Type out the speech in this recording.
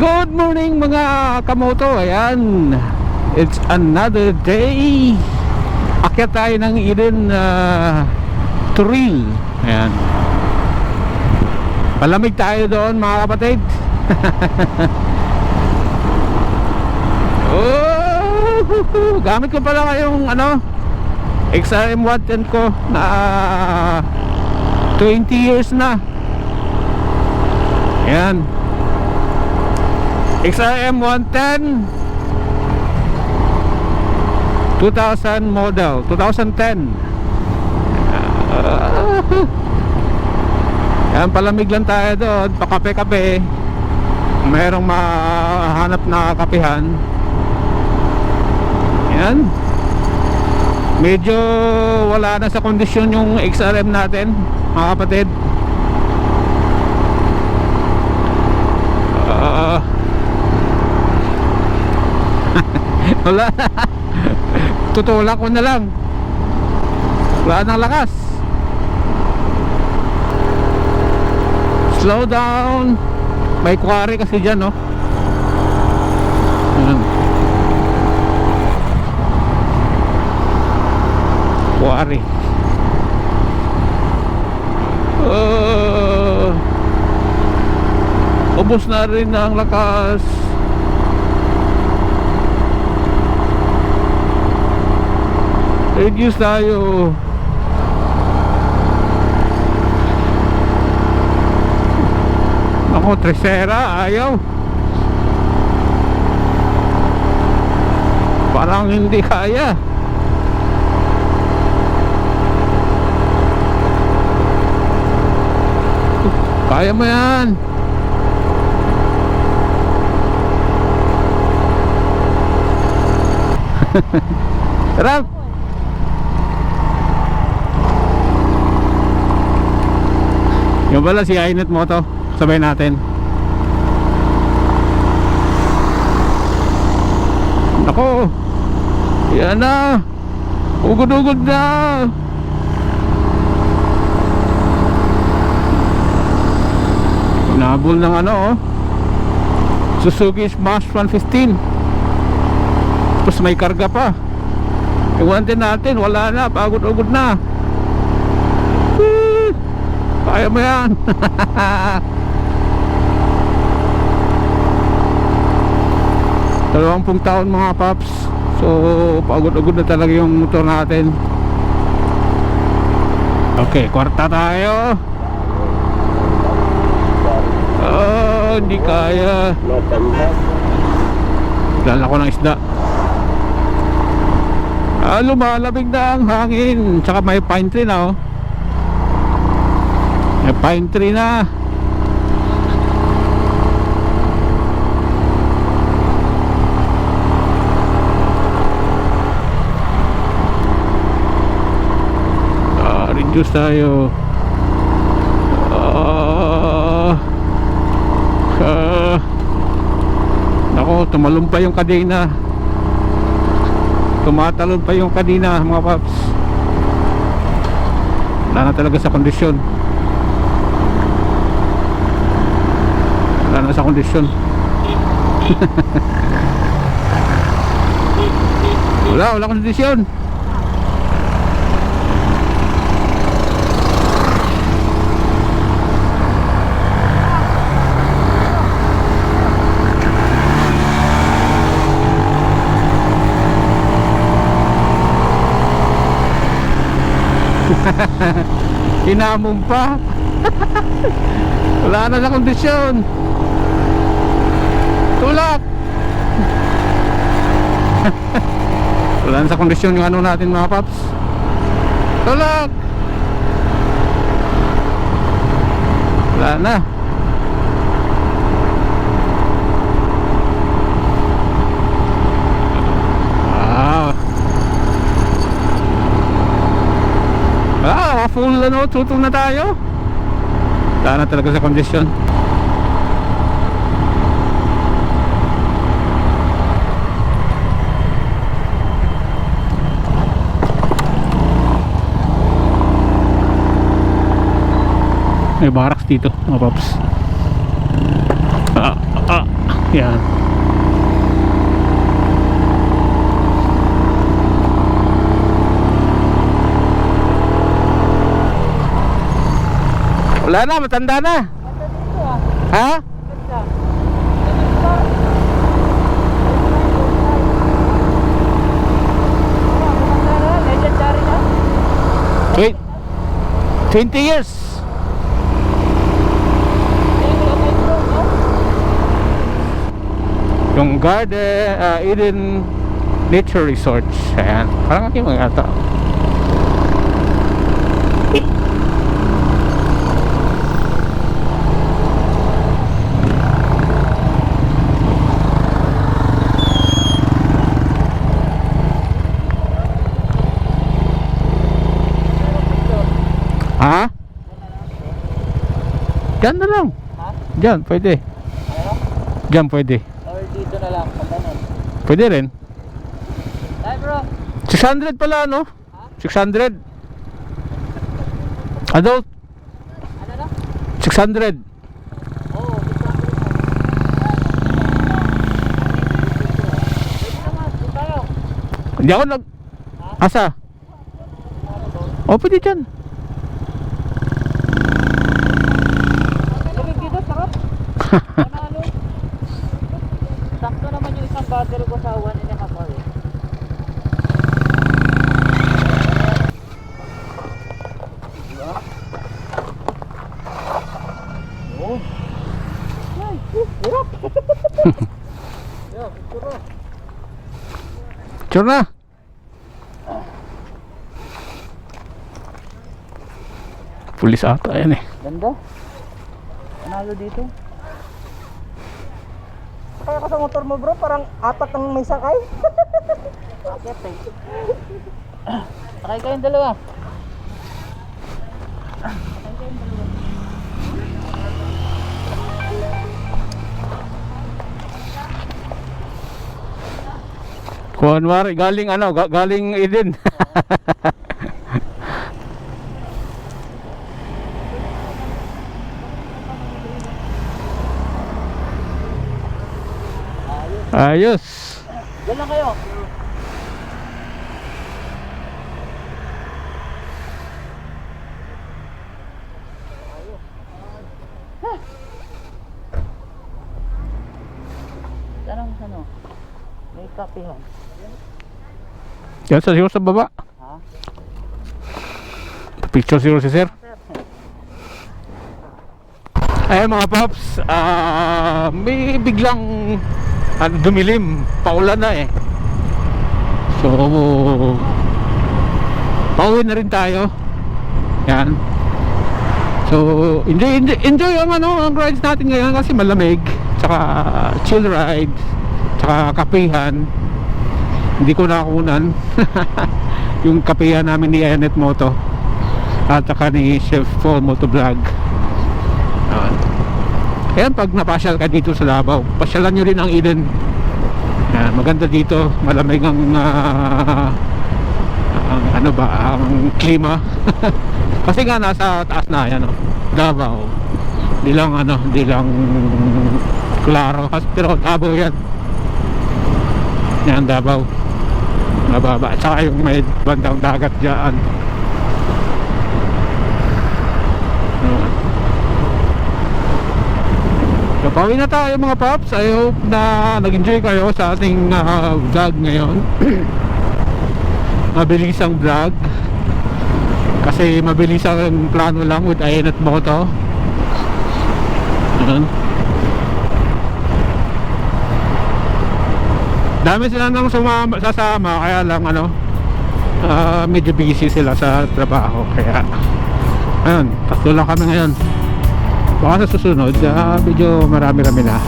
Good morning mga kamoto. Ayan. It's another day. Akyat tayo ng Eden uh, Trail Ayan. Palamig tayo doon mga kapatid. Oh, Gamit ko pala ngayong ano XRM 110 ko na 20 years na. Ayan XRM 110 2000 model 2010 Ah. Yan palamig lang tayo doon pakape-kape. Merong mahanap na kapihan. Yan. Medyo wala na sa kondisyon yung XRM natin mga kapatid Ah. Wala. Tutulak ko na lang. Wala nang lakas. Slow down. May quarry kasi dyan no? Ayan. quarry uh, ubos na rin ang lakas reduce tayo. Ako tresera ayaw. Parang hindi kaya. Kaya mo yan. Tara Yung pala si Ainet Moto Sabay natin. Ako! Yan na! Ugod-ugod na! Nabol ng ano oh. Suzuki Smash 115 Tapos may karga pa. Iwan natin Wala na Pagod-ugod na! Kaya mo yan. Dalawampung taon mga paps. So pagod-ugod na talaga yung motor natin. Okay, kwarta tayo. Oh, hindi kaya. Dala ko ng isda. Ah, lumalamig na ang hangin. Tsaka may pine tree na oh May pine tree na. Ah, reduce tayo. Ah, ah, Nako, tumalon pa yung kadena. Tumatalon pa yung kadena mga paps. Wala na talaga sa kondisyon Wala na sa kondisyon. Wala, wala kondisyon. Hinamon pa. Wala na sa kondisyon Tulak! Wala na sa kondisyon yung ano natin mga paps. Tulak! Wala na. Ah Ah, full ano, tutong na tayo. Wala na talaga sa kondisyon. May barracks dito, mga paps. Ah, ah. Yan. Wala na, matanda na. Ha? Wait. 20 years. Yung garden, uh, Eden Nature Resort. Ayan. Parang aking mga ata. Ha? Diyan na lang. Ha? Diyan, pwede. Diyan, pwede. Or dito na lang, pagdanan. Pwede rin. Ay bro, 600 pala, no? 600. Adult, ano na? 600. Oo, gusto ko Pwede naman, doon tayo. Hindi ako nag... Asa? O, pwede dyan. Dito, sarap. Panalo. Sakto naman yung isang battery ko sa 1 and a half hour. picture na. Pulis ata yan eh. Ganda. Panalo dito. Kaya ka sa motor mo bro, parang apat ang may sakay. Akit eh. Sakay kayong dalawa. Sakay kayong dalawa. Kunwari, galing ano, ga- galing Eden. Ayos. Diyan lang kayo. Tanong ano? May kapihan. Yan sa siguro sa baba. Ha? Picture siguro si sir. Ay mga paps, ah, may biglang ano, dumilim, paulan na eh. So, pauwi na rin tayo. Yan. So, enjoy, enjoy, enjoy ang ano, ang rides natin ngayon kasi malamig. Tsaka chill ride. Tsaka kapihan. Hindi ko nakunan. yung kapihan namin ni Enet Moto. At saka ni Chef Paul Motovlog. Ayan. Ayan, pag napasyal ka dito sa Davao, pasyalan nyo rin ang Eden. Ayan, maganda dito, malamig ang, ah, ang ano ba, ang klima. Kasi nga nasa taas na yan, oh, Davao. Di lang ano, di lang klaro, pero Davao yan. Yan, Davao. Mababa. At saka yung may bandang dagat dyan. Ayan. So, pauwi na tayo mga paps. I hope na nag-enjoy kayo sa ating ah, vlog ngayon. mabilis ang vlog. Kasi mabilis ang plano lang with Aenet Moto. Ayan. Dami sila nang sumama, sasama kaya lang ano ah, medyo busy sila sa trabaho kaya ayun, tatlo lang kami ngayon baka sa susunod uh, medyo marami-rami na